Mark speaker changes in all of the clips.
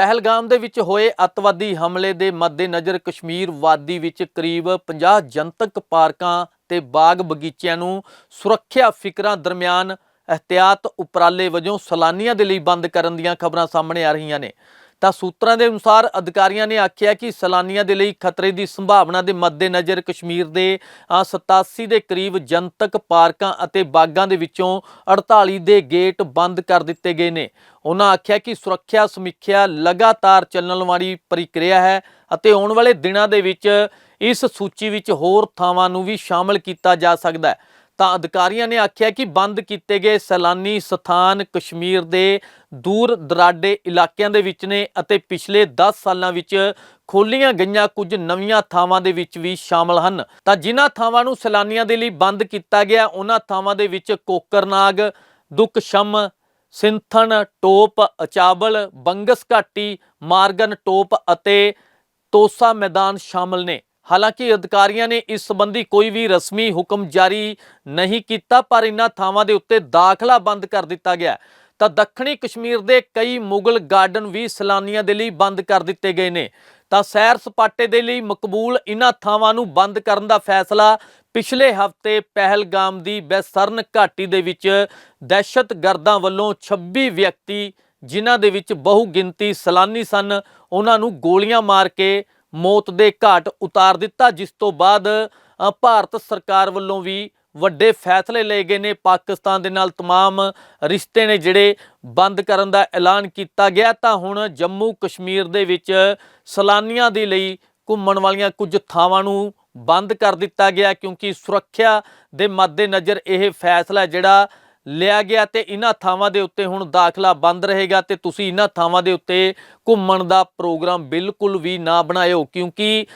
Speaker 1: ਪਹਿਲਗਾਮ ਦੇ ਵਿੱਚ ਹੋਏ ਅੱਤਵਾਦੀ ਹਮਲੇ ਦੇ ਮੱਦੇਨਜ਼ਰ ਕਸ਼ਮੀਰ ਵਾਦੀ ਵਿੱਚ ਕਰੀਬ 50 ਜਨਤਕ ਪਾਰਕਾਂ ਤੇ ਬਾਗ ਬਗੀਚਿਆਂ ਨੂੰ ਸੁਰੱਖਿਆ ਫਿਕਰਾਂ ਦਰਮਿਆਨ ਅਹਤਿਆਤ ਉਪਰਾਲੇ ਵਜੋਂ ਸੈਲਾਨੀਆਂ ਦੇ ਲਈ ਬੰਦ ਕਰਨ ਦੀਆਂ ਖਬਰਾਂ ਸਾਹਮਣੇ ਆ ਰਹੀਆਂ ਨੇ। ਤਾਂ ਸੂਤਰਾਂ ਦੇ ਅਨੁਸਾਰ ਅਧਿਕਾਰੀਆਂ ਨੇ ਆਖਿਆ ਕਿ ਸੈਲਾਨੀਆਂ ਦੇ ਲਈ ਖਤਰੇ ਦੀ ਸੰਭਾਵਨਾ ਦੇ ਮੱਦੇਨਜ਼ਰ ਕਸ਼ਮੀਰ ਦੇ ਅ, 87 ਦੇ ਕਰੀਬ ਜਨਤਕ ਪਾਰਕਾਂ ਅਤੇ ਬਾਗਾਂ ਦੇ ਵਿੱਚੋਂ 48 ਦੇ ਗੇਟ ਬੰਦ ਕਰ ਦਿੱਤੇ ਗਏ ਨੇ। ਉਹਨਾਂ ਆਖਿਆ ਕਿ ਸੁਰੱਖਿਆ ਸਮੀਖਿਆ ਲਗਾਤਾਰ ਚੱਲਣ ਵਾਲੀ ਪ੍ਰਕਿਰਿਆ ਹੈ ਅਤੇ ਆਉਣ ਵਾਲੇ ਦਿਨਾਂ ਦੇ ਵਿੱਚ ਇਸ ਸੂਚੀ ਵਿੱਚ ਹੋਰ ਥਾਵਾਂ ਨੂੰ ਵੀ ਸ਼ਾਮਲ ਕੀਤਾ ਜਾ ਸਕਦਾ ਹੈ। ਤਾਂ ਅਧਿਕਾਰੀਆਂ ਨੇ ਆਖਿਆ ਕਿ ਬੰਦ ਕੀਤੇ ਗਏ ਸੈਲਾਨੀ ਸਥਾਨ ਕਸ਼ਮੀਰ ਦੇ ਦੂਰ ਦਰਾਡੇ ਇਲਾਕਿਆਂ ਦੇ ਵਿੱਚ ਨੇ ਅਤੇ ਪਿਛਲੇ 10 ਸਾਲਾਂ ਵਿੱਚ ਖੋਲੀਆਂ ਗਈਆਂ ਕੁਝ ਨਵੀਆਂ ਥਾਵਾਂ ਦੇ ਵਿੱਚ ਵੀ ਸ਼ਾਮਲ ਹਨ। ਤਾਂ ਜਿਨ੍ਹਾਂ ਥਾਵਾਂ ਨੂੰ ਸੈਲਾਨੀਆਂ ਦੇ ਲਈ ਬੰਦ ਕੀਤਾ ਗਿਆ, ਉਹਨਾਂ ਥਾਵਾਂ ਦੇ ਵਿੱਚ ਕੋਕਰਨਾਗ, ਦੁਕਸ਼ਮ, ਸਿੰਥਨ, ਟੋਪ, ਅਚਾਬਲ ਬੰਗਸ ਘਾਟੀ ਮਾਰਗਨ ਟੋਪ ਅਤੇ ਤੋਸਾ ਮੈਦਾਨ ਸ਼ਾਮਲ ਨੇ। ਹਾਲਾਂਕਿ ਅਧਿਕਾਰੀਆਂ ਨੇ ਇਸ ਸੰਬੰਧੀ ਕੋਈ ਵੀ ਰਸਮੀ ਹੁਕਮ ਜਾਰੀ ਨਹੀਂ ਕੀਤਾ, ਪਰ ਇਨ੍ਹਾਂ ਥਾਵਾਂ ਦੇ ਉੱਤੇ ਦਾਖਲਾ ਬੰਦ ਕਰ ਦਿੱਤਾ ਗਿਆ। ਤਾਂ ਦੱਖਣੀ ਕਸ਼ਮੀਰ ਦੇ ਕਈ ਮੁਗਲ ਗਾਰਡਨ ਵੀ ਸੈਲਾਨੀਆਂ ਦੇ ਲਈ ਬੰਦ ਕਰ ਦਿੱਤੇ ਗਏ ਨੇ। ਤਾਂ ਸੈਰ ਸਪਾਟੇ ਦੇ ਲਈ ਮਕਬੂਲ ਇਨ੍ਹਾਂ ਥਾਵਾਂ ਨੂੰ ਬੰਦ ਕਰਨ ਦਾ ਫੈਸਲਾ ਪਿਛਲੇ ਹਫ਼ਤੇ ਪਹਿਲਗਾਮ ਦੀ ਬੈਸਰਨ ਘਾਟੀ ਦੇ ਵਿੱਚ ਦਹਿਸ਼ਤਗਰਦਾਂ ਵੱਲੋਂ 26 ਵਿਅਕਤੀ, ਜਿਨ੍ਹਾਂ ਦੇ ਵਿੱਚ ਬਹੁ ਗਿਣਤੀ ਸੈਲਾਨੀ ਸਨ ਉਹਨਾਂ ਨੂੰ ਗੋਲੀਆਂ ਮਾਰ ਕੇ ਮੌਤ ਦੇ ਘਾਟ ਉਤਾਰ ਦਿੱਤਾ ਜਿਸ ਤੋਂ ਬਾਅਦ ਅ, ਭਾਰਤ ਸਰਕਾਰ ਵੱਲੋਂ ਵੀ ਵੱਡੇ ਫੈਸਲੇ ਲਏ ਗਏ ਨੇ ਪਾਕਿਸਤਾਨ ਦੇ ਨਾਲ तमाम ਰਿਸ਼ਤੇ ਨੇ ਜਿਹੜੇ ਬੰਦ ਕਰਨ ਦਾ ਐਲਾਨ ਕੀਤਾ ਗਿਆ ਤਾਂ ਹੁਣ ਜੰਮੂ ਕਸ਼ਮੀਰ ਦੇ ਵਿੱਚ ਸੈਲਾਨੀਆਂ ਦੇ ਲਈ ਘੁੰਮਣ ਵਾਲੀਆਂ ਕੁਝ ਥਾਵਾਂ ਨੂੰ ਬੰਦ ਕਰ ਦਿੱਤਾ ਗਿਆ ਕਿਉਂਕਿ ਸੁਰੱਖਿਆ ਦੇ ਮੱਦੇਨਜ਼ਰ ਇਹ ਫੈਸਲਾ ਜਿਹੜਾ ਲਿਆ ਗਿਆ ਤੇ ਇਹਨਾਂ ਥਾਵਾਂ ਦੇ ਉੱਤੇ ਹੁਣ ਦਾਖਲਾ ਬੰਦ ਰਹੇਗਾ ਤੇ ਤੁਸੀਂ ਇਹਨਾਂ ਥਾਵਾਂ ਦੇ ਉੱਤੇ ਘੁੰਮਣ ਦਾ ਪ੍ਰੋਗਰਾਮ ਬਿਲਕੁਲ ਵੀ ਨਾ ਬਣਾਇਓ, ਕਿਉਂਕਿ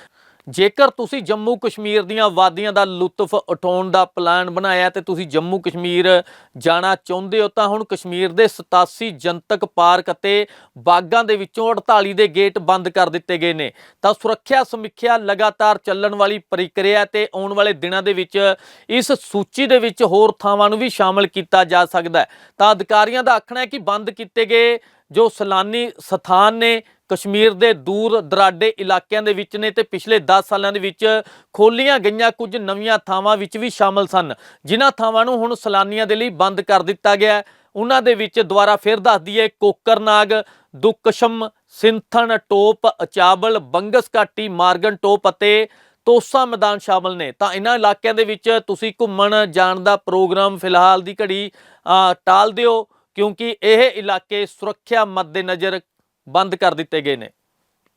Speaker 1: ਜੇਕਰ ਤੁਸੀਂ ਜੰਮੂ ਕਸ਼ਮੀਰ ਦੀਆਂ ਵਾਦੀਆਂ ਦਾ ਲੁਤਫ ਉਠਾਉਣ ਦਾ ਪਲਾਨ ਬਣਾਇਆ ਤੇ ਤੁਸੀਂ ਜੰਮੂ ਕਸ਼ਮੀਰ ਜਾਣਾ ਚਾਹੁੰਦੇ ਹੋ, ਤਾਂ ਹੁਣ ਕਸ਼ਮੀਰ ਦੇ 87 ਜਨਤਕ ਪਾਰਕ ਅਤੇ ਬਾਗਾਂ ਦੇ ਵਿੱਚੋਂ 48 ਦੇ ਗੇਟ ਬੰਦ ਕਰ ਦਿੱਤੇ ਗਏ ਨੇ। ਤਾਂ ਸੁਰੱਖਿਆ ਸਮੀਖਿਆ ਲਗਾਤਾਰ ਚੱਲਣ ਵਾਲੀ ਪ੍ਰਕਿਰਿਆ ਹੈ ਤੇ ਆਉਣ ਵਾਲੇ ਦਿਨਾਂ ਦੇ ਵਿੱਚ ਇਸ ਸੂਚੀ ਦੇ ਵਿੱਚ ਹੋਰ ਥਾਵਾਂ ਨੂੰ ਵੀ ਸ਼ਾਮਲ ਕੀਤਾ ਜਾ ਸਕਦਾ ਹੈ। ਤਾਂ ਅਧਿਕਾਰੀਆਂ ਦਾ ਆਖਣਾ ਹੈ ਕਿ ਬੰਦ ਕੀਤੇ ਗਏ ਜੋ ਸੈਲਾਨੀ ਸਥਾਨ ਨੇ ਕਸ਼ਮੀਰ ਦੇ ਦੂਰ ਦਰਾਡੇ ਇਲਾਕਿਆਂ ਦੇ ਵਿੱਚ ਨੇ ਤੇ ਪਿਛਲੇ 10 ਸਾਲਾਂ ਦੇ ਵਿੱਚ ਖੋਲੀਆਂ ਗਈਆਂ ਕੁਝ ਨਵੀਆਂ ਥਾਵਾਂ ਵਿੱਚ ਵੀ ਸ਼ਾਮਲ ਸਨ। ਜਿਨ੍ਹਾਂ ਥਾਵਾਂ ਨੂੰ ਹੁਣ ਸੈਲਾਨੀਆਂ ਦੇ ਲਈ ਬੰਦ ਕਰ ਦਿੱਤਾ ਗਿਆ ਉਹਨਾਂ ਦੇ ਵਿੱਚ ਦੁਬਾਰਾ ਫਿਰ ਦੱਸ ਦਈਏ ਕੋਕਰਨਾਗ, ਦੁਕਸ਼ਮ, ਸਿੰਥਣ ਟੋਪ, ਅਚਾਬਲ ਬੰਗਸ ਘਾਟੀ ਮਾਰਗਨ ਟੋਪ ਅਤੇ ਤੋਸਾ ਮੈਦਾਨ ਸ਼ਾਮਲ ਨੇ। ਤਾਂ ਇਹਨਾਂ ਇਲਾਕਿਆਂ ਦੇ ਵਿੱਚ ਤੁਸੀਂ ਘੁੰਮਣ ਜਾਣ ਦਾ ਪ੍ਰੋਗਰਾਮ ਫਿਲਹਾਲ ਦੀ ਘੜੀ ਟਾਲ ਦਿਓ। ਕਿਉਂਕਿ ਇਹ ਇਲਾਕੇ ਸੁਰੱਖਿਆ ਮੱਦੇਨਜ਼ਰ ਬੰਦ ਕਰ ਦਿੱਤੇ ਗਏ ਨੇ।